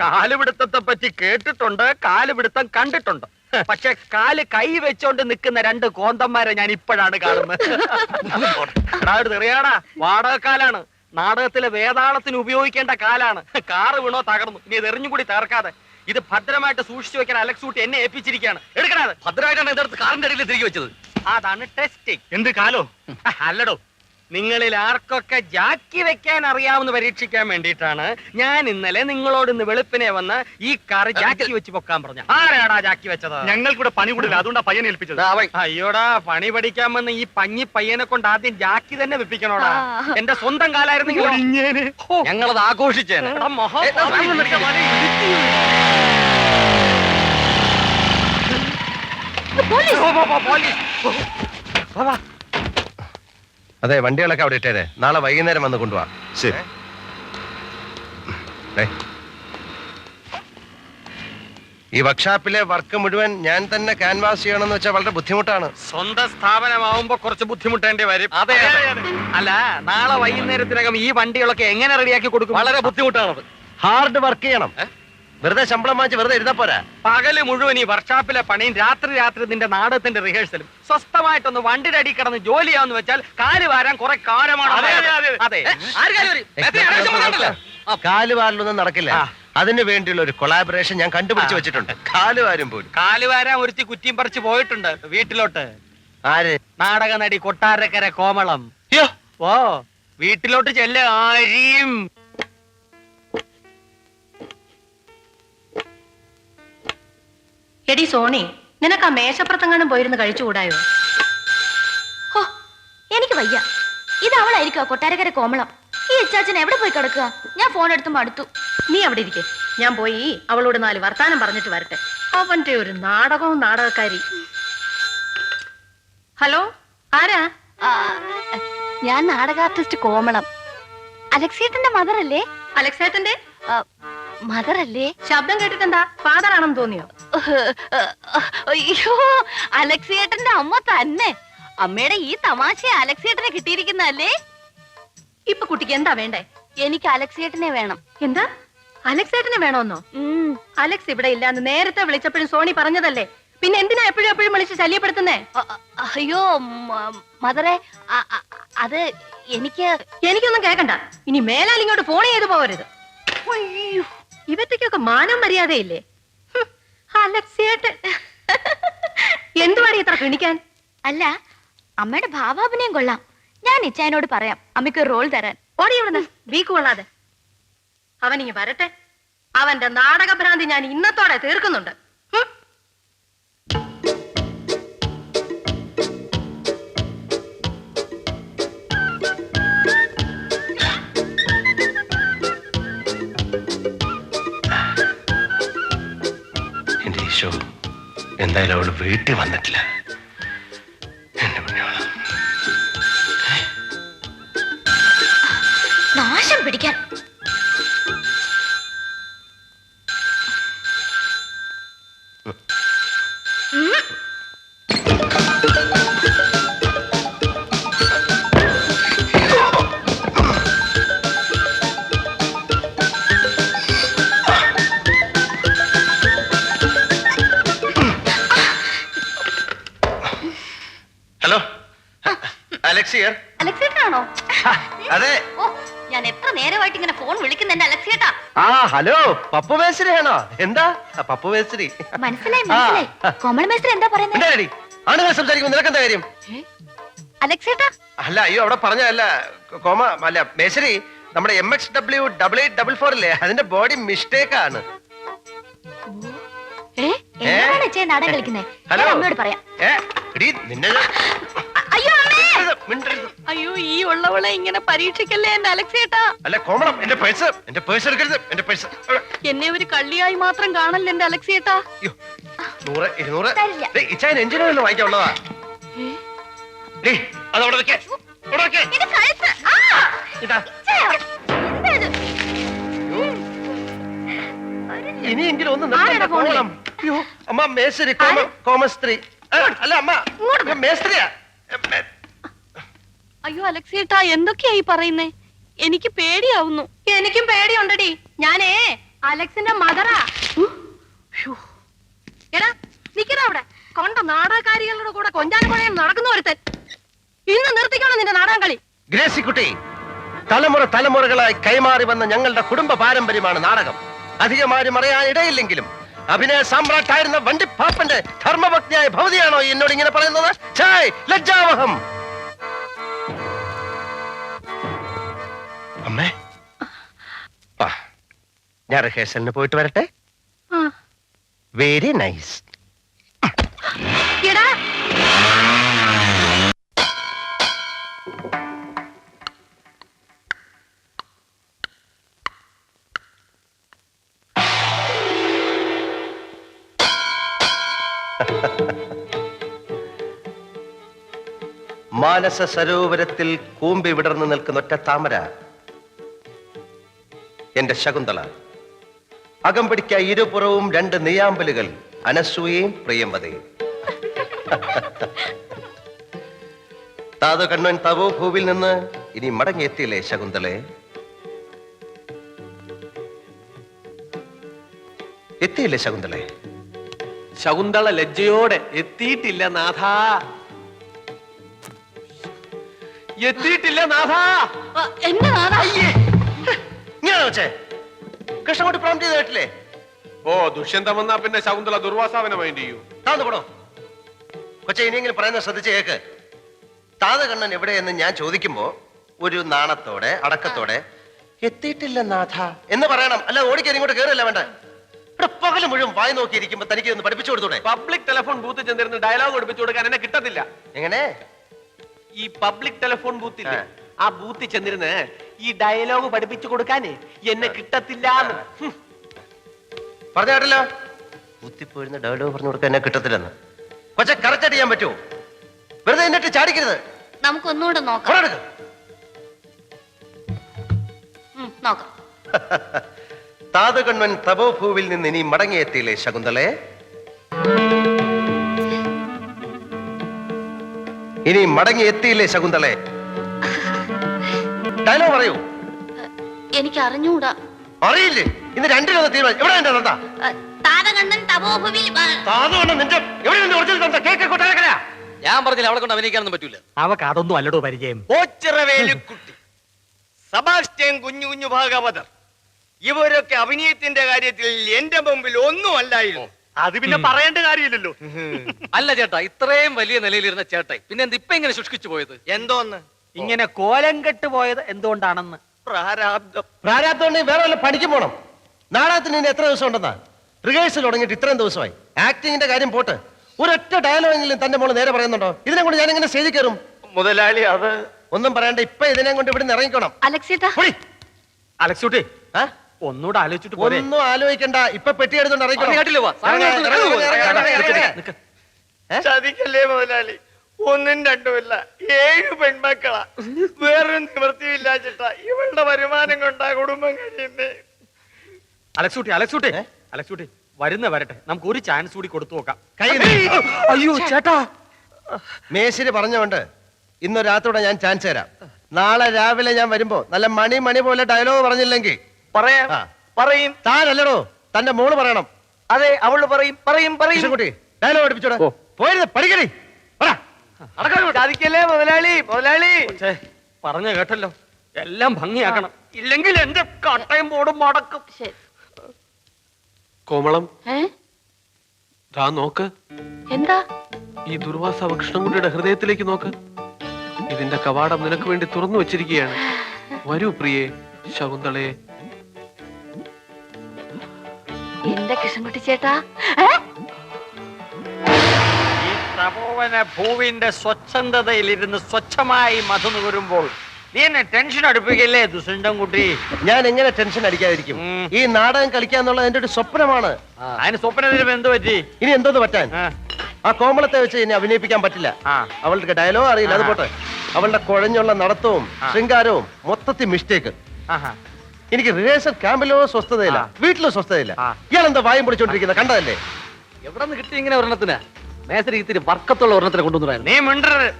കാലുപിടുത്തത്തെ പറ്റി കേട്ടിട്ടുണ്ട് കാലുപിടുത്തം കണ്ടിട്ടുണ്ട്. പക്ഷെ കാൽ കൈ വെച്ചോണ്ട് നിൽക്കുന്ന രണ്ട് കോന്തന്മാരെ ഞാൻ ഇപ്പോഴാണ് കാണുന്നത്. തെറിയാടാ. വാടകക്കാലാണ്. നാടകത്തിലെ വേതാളത്തിന് ഉപയോഗിക്കേണ്ട കാലാണ്. കാറ് വീണോ തകർന്നു. ഇനി എറിഞ്ഞും കൂടി തകർക്കാതെ. ഇത് ഭദ്രമായിട്ട് സൂക്ഷിച്ചു വെക്കാൻ അലക്സൂട്ടി എന്നെ ഏൽപ്പിച്ചിരിക്കുകയാണ്. എടുക്കണത് ഭദ്രമായിട്ടാണ് ഇതെടുത്ത് കാറിന്റെ അടിയിൽ തിരികെ വെച്ചത്. അതാണ് ടെസ്റ്റിംഗ് എന്ത് കാലോ? അല്ലടോ നിങ്ങളിൽ ആർക്കൊക്കെ ജാക്കി വെക്കാൻ അറിയാവുന്ന പരീക്ഷിക്കാൻ വേണ്ടിയിട്ടാണ് ഞാൻ ഇന്നലെ നിങ്ങളോട് ഇന്ന് വെളുപ്പിനെ വന്ന് ഈ കാർ ജാക്കി വെച്ച് പൊക്കാൻ പറഞ്ഞു. ആരാടാ ജാക്കി വെച്ചത്? ഞങ്ങൾക്കൂടെ പണി കൂടില്ല അതുകൊണ്ടാ പയ്യനെ ഏൽപ്പിച്ചത്. അയ്യോടാ പണി പഠിക്കാൻ വന്ന് ഈ പഞ്ഞി പയ്യനെ കൊണ്ട് ആദ്യം ജാക്കി തന്നെ വെപ്പിക്കണോടാ. എന്റെ സ്വന്തം കാലായിരുന്നു ഞങ്ങളത് ആഘോഷിച്ചേനെ. പോലീസ്. അതെ വണ്ടികളൊക്കെ അവിടെ ഇട്ടേരെ. നാളെ വൈകുന്നേരം വന്ന് കൊണ്ടുപോവാ ശരി. ദേ. ഈ വർക്ക്ഷോപ്പിലെ വർക്ക് മുഴുവൻ ഞാൻ തന്നെ ക്യാൻവാസ് ചെയ്യണമെന്ന് വെച്ചാൽ വളരെ ബുദ്ധിമുട്ടാണ്. സ്വന്തം സ്ഥാപനമാവുമ്പോ കുറച്ച് ബുദ്ധിമുട്ടേണ്ടി വരും. അതെ, അതെ, അല്ല നാളെ വൈകുന്നേരത്തിനകം ഈ വണ്ടികളൊക്കെ എങ്ങനെ റെഡിയാക്കി കൊടുക്കും? വളരെ ബുദ്ധിമുട്ടാണത്. ഹാർഡ് വർക്ക് ചെയ്യണം. വെറുതെ ശമ്പളം വാങ്ങിച്ച് വെറുതെ എഴുതാ പോരാ. പകൽ മുഴുവൻ ഈ വർക്ക്ഷോപ്പിലെ പണിയും രാത്രി രാത്രി നിന്റെ നാടകത്തിന്റെ റിഹേഴ്സലും സ്വസ്ഥമായിട്ടൊന്ന് വണ്ടിയുടെ അടി കിടന്ന് ജോലിയാന്ന് വെച്ചാൽ കാൽ വാരാൻ കുറെ കാലമാണ് അതെ, അതെ, അതെ. അതെ. ആര് കാൽ വരും? കാലുവാരലൊന്നും നടക്കില്ല. അതിന് വേണ്ടിയുള്ള ഒരു കൊളാബറേഷൻ ഞാൻ കണ്ടുപിടിച്ച് വെച്ചിട്ടുണ്ട്. കാൽ കാലുവാരും പോലും. കാൽ വാരാൻ ഒരുത്തി കുറ്റിയും പറിച്ച് പോയിട്ടുണ്ട് വീട്ടിലോട്ട്. ആര്? നാടക നടി കൊട്ടാരക്കര കോമളം. യ്യോ, ഓ വീട്ടിലോട്ട് ചെല്ല ആരിയും. എടി സോണി നിനക്ക് ആ മേശപ്പുറത്തെങ്ങാനും പോയിരുന്ന് കഴിച്ചുകൂടായോ? ഹോ, എനിക്ക് വയ്യ. ഇത് അവളായിരിക്കും കൊട്ടാരക്കര കോമളം. ഈ ഇച്ചാച്ചൻ എവിടെ പോയി കിടക്കുക? ഞാൻ ഫോൺ എടുത്ത് മടുത്തു നീ അവിടെ ഇരിക്കെ. ഞാൻ പോയി അവളോട് നാല് വർത്താനം പറഞ്ഞിട്ട് വരട്ടെ. അവന്റെ ഒരു നാടകവും നാടകക്കാരി. ഹലോ ആരാ? ഞാൻ നാടക ആർട്ടിസ്റ്റ് കോമളം. അലക്സേട്ടന്റെ മദർ അല്ലേ? അലക്സേട്ടന്റെ? മദർ അല്ലേ ശബ്ദം കേട്ടിട്ടെന്താ? ഫാദർ ആണെന്ന് തോന്നിയോ അയ്യോ അലക്സിയേട്ടന്റെ അമ്മ തന്നെ. അമ്മയുടെ ഈ തമാശ അലക്സിയേട്ടനെ കിട്ടിയിരിക്കുന്നല്ലേ ഇപ്പൊ കുട്ടിക്ക് എന്താ വേണ്ടേ? എനിക്ക് അലക്സിയേട്ടനെ വേണം. എന്താ? അലക്സേട്ടനെ വേണോന്നോ? ഉം, അലക്സ് ഇവിടെ ഇല്ലാന്ന് നേരത്തെ വിളിച്ചപ്പോഴും സോണി പറഞ്ഞതല്ലേ. പിന്നെ എന്തിനാ എപ്പോഴും എപ്പോഴും വിളിച്ച് ശല്യപ്പെടുത്തുന്നേ? അയ്യോ മദറെ അത് എനിക്ക് എനിക്കൊന്നും കേക്കണ്ട. ഇനി മേലാൽ ഇങ്ങോട്ട് ഫോൺ ചെയ്ത് പോകരുത്. അയ്യോ, ഇവറ്റയ്ക്കൊക്കെ മാനം മര്യാദയില്ലേ? അലക്സിയേട്ടൻ. എന്തുവാണ് എന്തുവാടി ഇത്ര കിണിക്കാൻ അല്ല അമ്മയുടെ ഭാവാഭിനയം കൊള്ളാം. ഞാൻ ഇച്ചായനോട് പറയാം അമ്മയ്ക്ക് റോൾ തരാൻ. ഓടി ഇവിടുന്ന് വീക്ക് കൊള്ളാതെ. അവൻ അവനിങ്ങി വരട്ടെ. അവന്റെ നാടകഭ്രാന്തി ഞാൻ ഇന്നത്തോടെ തീർക്കുന്നുണ്ട്. Thank എന്റെ ഈശോ എന്തായാലും അവൾ വീട്ടിൽ വന്നിട്ടില്ല. ആ ഹലോ പപ്പു മേസ്ത്രിയാണോ? എന്താ? ആ, പപ്പു മേസ്ത്രി. മനസ്സിലായി മനസ്സിലായി. കോമൾ മേസ്ത്രി എന്താ പറയുന്നത് എന്താ ആണുങ്ങൾ സംസാരിക്കുമ്പോൾ നിനക്കെന്താ കാര്യം? അലക്സേട്ടാ? അല്ല അയ്യോ അവിടെ പറഞ്ഞതല്ല. കോമ അല്ല മേശ്രി നമ്മുടെ M X W double eight double four ഇല്ലേ? അതിന്റെ ബോഡി മിസ്റ്റേക്ക് ആണ്. ഏ? എന്താണ് ഇച്ചേ നാടകം കളിക്കുന്നത് ഹലോ. അമ്മയോട് പറയാം. ഏ, എടീ, നിന്നെ ഞാൻ- മിണ്ടരുത്. അയ്യോ ഈ ഉള്ളവളെ ഇങ്ങനെ പരീക്ഷിക്കല്ലേ എന്റെ അലക്സേട്ടാ അല്ല കോമളം എന്റെ പേഴ്സ് എന്റെ പേഴ്സ് എടുക്കരുത് എന്റെ പേഴ്സ് എന്നെ ഒരു കള്ളിയായി മാത്രം കാണല്ലേ എന്റെ അലക്സേട്ടാ അയ്യോ നൂറ് ഇരുന്നൂറ്. തരില്ല. ഇച്ചായൻ എഞ്ചിനീയറിന് വാങ്ങിക്കാനുള്ളതാ. ഡേ അതവിടെ വെക്കേ. അവിടെ വെക്കേ. ഇത് കഴുത്ത് ആ! ഇതാ. ഛേ, എന്താ ഇത്? ഇനിയെങ്കിലും ഒന്ന് ആരുടെ നിർത്തണ്ട? കോമളം. അയ്യോ അമ്മ മേശരി കോമ? കോമസ്ത്രീ. അല്ല അമ്മ. ഇങ്ങോട്ട്. ഞാൻ മേസ്ത്രിയാ. മേ- അയ്യോ അലക്സേട്ടാ എന്തൊക്കെയായി പറയുന്നേ? എനിക്ക് പേടിയാവുന്നു. എനിക്കും പേടിയുണ്ടടി. ഞാനേ അലക്സിന്റെ മദറാ. എടാ നിക്കടാ അവിടെ. കൊണ്ട നാടകക്കാരികളുടെ കൂടെ കൊഞ്ചാനും കുഴയും നടക്കുന്ന ഒരുത്തൻ. ഇന്ന് നിർത്തിക്കണം നിന്റെ നാടകം കളി ഗ്രേസിക്കുട്ടി തലമുറ തലമുറകളായി കൈമാറി വന്ന ഞങ്ങളുടെ കുടുംബ പാരമ്പര്യമാണ് നാടകം. അധികമാരും അറിയാൻ ഇടയില്ലെങ്കിലും അഭിനയ സാമ്രാട്ടായിരുന്ന വണ്ടിപ്പാപ്പന്റെ ധർമ്മഭക്തിയായ ഭവതിയാണോ എന്നോട് ഇങ്ങനെ പറയുന്നത്? ലജ്ജാവഹം. ഞാൻ റിഹേഴ്സലിന് പോയിട്ട് വരട്ടെ. വെരി നൈസ് മാനസ സരോവരത്തിൽ കൂമ്പി വിടർന്നു നിൽക്കുന്ന ഒറ്റ താമര. എന്റെ ശകുന്തള. അകമ്പടിക്ക ഇരുപുറവും രണ്ട് നെയ്യാമ്പലുകൾ. അനസൂയയും പ്രിയംവതയും. താതു കണ്ണൻ തവോ ഭൂവിൽ നിന്ന് ഇനി മടങ്ങിയെത്തിയില്ലേ ശകുന്തളെ? എത്തിയില്ലേ ശകുന്തളെ? ശകുന്തള ലജ്ജയോടെ എത്തിയിട്ടില്ല നാഥ. എത്തിയിട്ടില്ല നാഥ. എന്നാ നാഥ? ഇങ്ങനെ വെച്ചേ കൃഷ്ണൻകുട്ടി പ്രോം ചെയ്ത് കേട്ടില്ലേ? ഓ ദുഷ്യന്തം വന്നാ പിന്നെ ശകുന്തള ദുർവാസാവനെ മൈൻഡ് ചെയ്യൂ. താന്ന് കൊച്ചെ ഇനിയെങ്കിലും പറയുന്നത് ശ്രദ്ധിച്ച് കേക്ക്. താതകണ്ണൻ എവിടെയെന്ന് ഞാൻ ചോദിക്കുമ്പോ ഒരു നാണത്തോടെ അടക്കത്തോടെ എത്തിയിട്ടില്ല നാഥ. എന്ന് പറയണം. അല്ല ഓടിക്കാൻ ഇങ്ങോട്ട് കയറില്ല വേണ്ട. ഇവിടെ പകൽ മുഴുവൻ വായി നോക്കിയിരിക്കുമ്പോ തനിക്ക് ഒന്ന് പഠിപ്പിച്ചു കൊടുത്തൂടെ? പബ്ലിക് ടെലിഫോൺ ബൂത്ത് ചെന്നിരുന്ന് ഡയലോഗ് പഠിപ്പിച്ചു കൊടുക്കാൻ എന്നെ കിട്ടത്തില്ല. എങ്ങനെ? ഈ പബ്ലിക് ടെലിഫോൺ ബൂത്തില്ലേ ആ. ആ ബൂത്തിൽ ചെന്നിരുന്ന് ഈ ഡയലോഗ് പഠിപ്പിച്ചു കൊടുക്കാനേ എന്നെ കിട്ടത്തില്ല പറഞ്ഞ കേട്ടല്ലോ? കുത്തിപ്പോയിരുന്ന ഡയലോഗ് പറഞ്ഞു കൊടുക്കാൻ എന്നെ കിട്ടത്തില്ലെന്ന്. കൊച്ചെ കറക്റ്റ് ചെയ്യാൻ പറ്റുമോ? വെറുതെ എന്നിട്ട് ചാടിക്കരുത്. നമുക്ക് ഒന്നുകൂടെ നോക്കാം നോക്കാം. താതകണ്വൻ തപോഭൂവിൽ നിന്ന് ഇനി മടങ്ങിയെത്തിയില്ലേ ശകുന്തളെ? ഇനി മടങ്ങിയെത്തിയില്ലേ ശകുന്തളെ? ഡയലോഗ് പറയൂ. എനിക്ക് അറിഞ്ഞൂടാ അറിയില്ലേ? ഇന്ന് രണ്ടു രൂപ തീരുമാനം എവിടെ എന്റെ തന്ത താരകണ്ണൻ തപോഭുവിൽ താതകണ്ണം നിന്റെ എവിടെ നിന്റെ ഒറിജിനൽ തന്ത കേക്ക് ഞാൻ പറഞ്ഞില്ല അവളെ കൊണ്ട് അഭിനയിക്കാനൊന്നും പറ്റൂല. അവക്ക് അതൊന്നും അല്ലടോ പരിചയം. ഓച്ചിറവേലുക്കുട്ടി. സബാസ്റ്റ്യൻ കുഞ്ഞു കുഞ്ഞു ഭാഗവതർ. ഇവരൊക്കെ അഭിനയത്തിന്റെ കാര്യത്തിൽ എന്റെ മുമ്പിൽ ഒന്നും അല്ലായിരുന്നു അത് പിന്നെ പറയേണ്ട കാര്യമില്ലല്ലോ. അല്ല ചേട്ടാ ഇത്രയും വലിയ നിലയിലിരുന്ന ചേട്ടായി പിന്നെ എന്ത് ഇപ്പൊ ഇങ്ങനെ ശുഷ്കിച്ചു പോയത്? എന്തോന്ന്? ഇങ്ങനെ കോലം കെട്ട് പോയത് എന്തുകൊണ്ടാണെന്ന്? പ്രാരാബ്ദം. പ്രാരാബ്ദം വേറെ വല്ല പഠിച്ചു പോണം. നാടകത്തിന് ഇനി എത്ര ദിവസം ഉണ്ടെന്നാ? റിഹേഴ്സൽ തുടങ്ങിയിട്ട് ഇത്രയും ദിവസമായി. ആക്ടിങ്ങിന്റെ കാര്യം പോട്ട്. ഒരൊറ്റ ഡയലോഗെങ്കിലും തന്റെ മോൾ നേരെ പറയുന്നുണ്ടോ? ഇതിനെ കൊണ്ട് ഞാൻ എങ്ങനെ സ്റ്റേജിൽ കയറും? മുതലാളി അത് ഒന്നും പറയണ്ട ഇപ്പൊ ഇതിനെ കൊണ്ട് ഇവിടെ ഇറങ്ങിക്കണം. അലക്സേട്ടാ. പൊടി. അലക്സൂട്ടി ആ? ഒന്നുകൂടെ ആലോചിച്ചിട്ട് പോരെ. ഒന്നും ആലോചിക്കണ്ട ഇപ്പൊ പെട്ടി എടുത്തോണ്ട് ഇറങ്ങിക്കണം. മുതലാളി? ഒന്നും രണ്ടുമില്ല. ഏഴ് പെൺമക്കളാ. വേറൊരു നിവൃത്തിയില്ലാച്ചിട്ടാ ഇവളുടെ വരുമാനം കൊണ്ടാ കുടുംബം കഴിയുന്നേ. അലക്സൂട്ടി അലക്സൂട്ടി അലക്സൂട്ടി വരുന്ന വരട്ടെ. നമുക്ക് ഒരു ചാൻസ് കൂടി കൊടുത്തു നോക്കാം. കൈ നീ. അയ്യോ ചേട്ടാ. മേശിരി പറഞ്ഞോണ്ട് ഇന്ന് രാത്രിയോടെ ഞാൻ ചാൻസ് തരാം. നാളെ രാവിലെ ഞാൻ വരുമ്പോ നല്ല മണി മണി പോലെ ഡയലോഗ് പറഞ്ഞില്ലെങ്കിൽ. പറയാം. ആ. പറയും. താനല്ലടോ. തന്റെ മോൾ പറയണം. അതെ അവൾ പറയും. പറയും പറയും. കൃഷ്ണൻകുട്ടി ഡയലോഗ് പഠിപ്പിച്ചോടാ. പോയത് പഠിക്കണേ ചതിക്കല്ലേ മുതലാളി മുതലാളി? പറഞ്ഞ കേട്ടല്ലോ. എല്ലാം ഭംഗിയാക്കണം. ഇല്ലെങ്കിൽ എന്റെ കട്ടയും ബോർഡും മടക്കും. കോമളം ആ ദാ നോക്ക്. എന്താ? ഈ ദുർവാസാവ് കൃഷ്ണൻകുട്ടിയുടെ ഹൃദയത്തിലേക്ക് നോക്ക്. ഇതിന്റെ കവാടം നിനക്ക് വേണ്ടി തുറന്നു വെച്ചിരിക്കുകയാണ്. വരൂ പ്രിയെ ശകുന്തളയെ. എന്റെ കൃഷ്ണൻകുട്ടി ചേട്ടാ. തപോവന ഭൂവിന്റെ സ്വച്ഛന്തതയിലിരുന്ന് സ്വച്ഛമായി മധു നുകരുമ്പോൾ നീ എന്നെ ടെൻഷൻ അടുപ്പിക്കല്ലേ ദുസന്തം കുട്ടി? ഞാൻ എങ്ങനെ ടെൻഷൻ അടിക്കാതിരിക്കും? ഉം. ഈ നാടകം കളിക്കാന്നുള്ളത് എന്റെ ഒരു സ്വപ്നമാണ്. അതിന് സ്വപ്നത്തിന് എന്ത് പറ്റി? ഇനി എന്തോന്ന് പറ്റാൻ? ആ, ആ കോമളത്തെ വെച്ച് ഇനി അഭിനയിപ്പിക്കാൻ പറ്റില്ല. ആ. അവൾക്ക് ഡയലോഗ് അറിയില്ല. അത് പോട്ടെ. അവളുടെ കുഴഞ്ഞുള്ള നടത്തവും. ശൃംഗാരവും മൊത്തത്തിൽ മിസ്റ്റേക്ക് ആഹാ. എനിക്ക് റിഹേഴ്സൽ ക്യാമ്പിലോ സ്വസ്ഥതയില്ല. വീട്ടിലോ സ്വസ്ഥതയില്ല. ആ. ഇയാൾ എന്താ വായും പൊളിച്ചോണ്ടിരിക്കുന്നത് കണ്ടതല്ലേ? എവിടെ നിന്ന് കിട്ടി ഇങ്ങനെ ഒരെണ്ണത്തിന്? മേസരി ഇത്തിരി വർക്കത്തുള്ള ഒരെണ്ണത്തിനെ കൊണ്ടുവന്നു നീ മിണ്ടരുത്.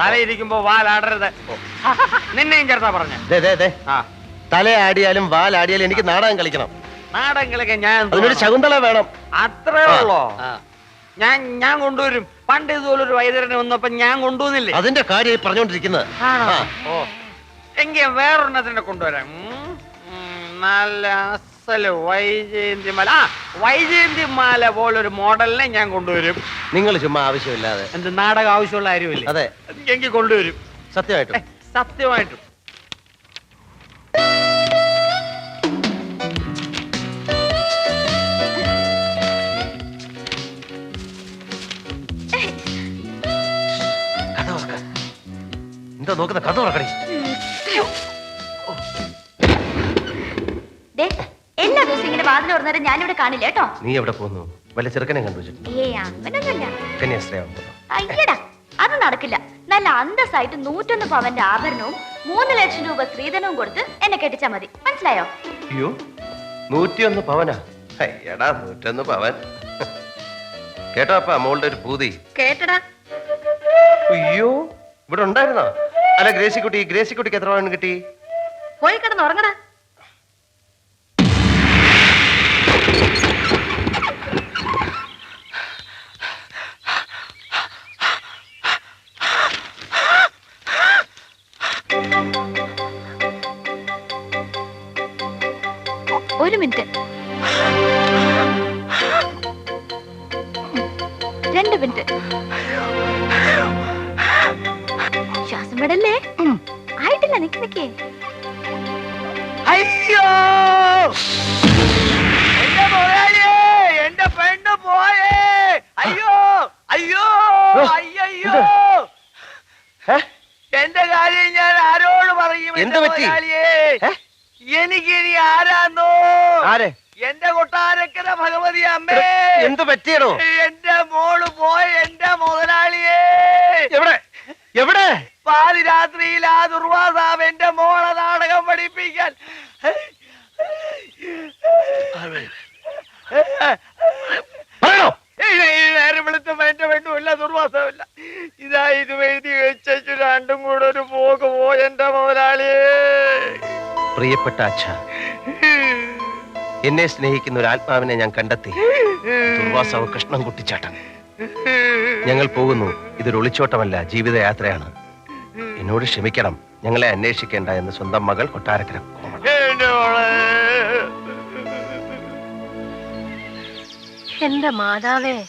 തലയിരിക്കുമ്പോ വാലാടരുത്. നിന്നെയും ചേർത്താ പറഞ്ഞേ. ദേ, ദേ, ദേ. ആ. തലയാടിയാലും വാലാടിയാലും എനിക്ക് നാടകം കളിക്കണം. നാടകം കളിക്കാൻ ഞാൻ അതിനൊരു ശകുന്തള വേണം. അത്രേ ഉള്ളോ? ഞാൻ ഞാൻ കൊണ്ടുവരും. പണ്ട് ഇതുപോലെ ഒരു വൈദ്യരനെ വന്നപ്പോ ഞാൻ കൊണ്ടുവന്നില്ലേ? അതിന്റെ കാര്യം പറഞ്ഞോണ്ടിരിക്കുന്നത് എങ്കിൽ വേറൊരെണ്ണത്തിനെ കൊണ്ടുവരാം. നല്ല അസൽ വൈജയന്തി മാല. ആ വൈജയന്തി മാല പോലൊരു മോഡലിനെ ഞാൻ കൊണ്ടുവരും. നിങ്ങൾ ചുമ്മാ ആവശ്യമില്ലാതെ. എന്ത് നാടകം ആവശ്യമുള്ള ആരുമില്ല അതെ. എങ്കിൽ കൊണ്ടുവരും. സത്യമായിട്ടും. സത്യമായിട്ടും. കഥ എന്താ നോക്കുന്ന കഥ തുറക്കണേ ദേ, എല്ലാ ദിവസവും ഇങ്ങനെ വാതിൽ ഞാൻ ഞാനിവിടെ കാണില്ല കേട്ടോ? നീ എവിടെ പോകുന്നു വല്ല ചെറുക്കനെ കണ്ടു ഏ അങ്ങനൊന്നുമില്ല കന്യാസ്ത്രീയാവാൻ അയ്യടാ അത് നടക്കില്ല. നല്ല അന്തസ്സായിട്ട് നൂറ്റൊന്ന് പവന്റെ ആഭരണവും മൂന്ന് ലക്ഷം രൂപ സ്ത്രീധനവും കൊടുത്ത് എന്നെ കെട്ടിച്ചാ മതി. മനസ്സിലായോ? അയ്യോ നൂറ്റിയൊന്ന് പവനാ? അയ്യടാ നൂറ്റൊന്ന് പവൻ. കേട്ടോ അപ്പ മോളുടെ ഒരു പൂതി. കേട്ടടാ. അയ്യോ ഇവിടെ ഉണ്ടായിരുന്നോ? അല്ല ഗ്രേസിക്കുട്ടി ഗ്രേസിക്കുട്ടിക്ക് എത്ര പവൻ കിട്ടി? പോയി കിടന്ന് ഉറങ്ങടാ. മിനിറ്റ് രണ്ട് മിനിറ്റ്. ശ്വാസം വിടല്ലേ? ആയിട്ടില്ല നിക്ക് നിക്കേ. അയ്യോ! എന്റെ മുതലാളിയേ എന്റെ പെണ്ണ് പോയേ. അയ്യോ അയ്യോ അയ്യോ? എന്റെ കാര്യം ഞാൻ ആരോട് പറയും എന്റെ പറ്റി? മുതലാളിയേ ഏ? എനിക്കിനി ആരാന്നോ? ആരെ? എന്റെ കൊട്ടാരക്കര ഭഗവതി അമ്മേ. എന്ത് പറ്റിയടോ? എന്റെ മോൾ പോയി എന്റെ മുതലാളിയെ. എവിടെ? എവിടെ? പാതിരാത്രിയിൽ ആ ദുർവാസാവ് എന്റെ മോളെ നാടകം പഠിപ്പിക്കാൻ. നേരം വെളുത്തുമ്പോ എന്റെ പെണ്ണുമില്ല ദുർവാസമില്ല ഇതാ ഇത് എഴുതി വെച്ചു രണ്ടും കൂടെ ഒരു പോക്ക് പോയ എന്റെ മുതലാളിയെ. പ്രിയപ്പെട്ട അച്ഛ എന്നെ സ്നേഹിക്കുന്ന ഒരു ആത്മാവിനെ ഞാൻ കണ്ടെത്തി. ദുർവാസാവ് കൃഷ്ണൻ കുട്ടിച്ചാട്ടൻ. ഞങ്ങൾ പോകുന്നു. ഇതൊരു ഒളിച്ചോട്ടമല്ല ജീവിതയാത്രയാണ്. എന്നോട് ക്ഷമിക്കണം. ഞങ്ങളെ അന്വേഷിക്കേണ്ട എന്ന് സ്വന്തം മകൾ കൊട്ടാരക്കര എന്റെ മാതാവേ.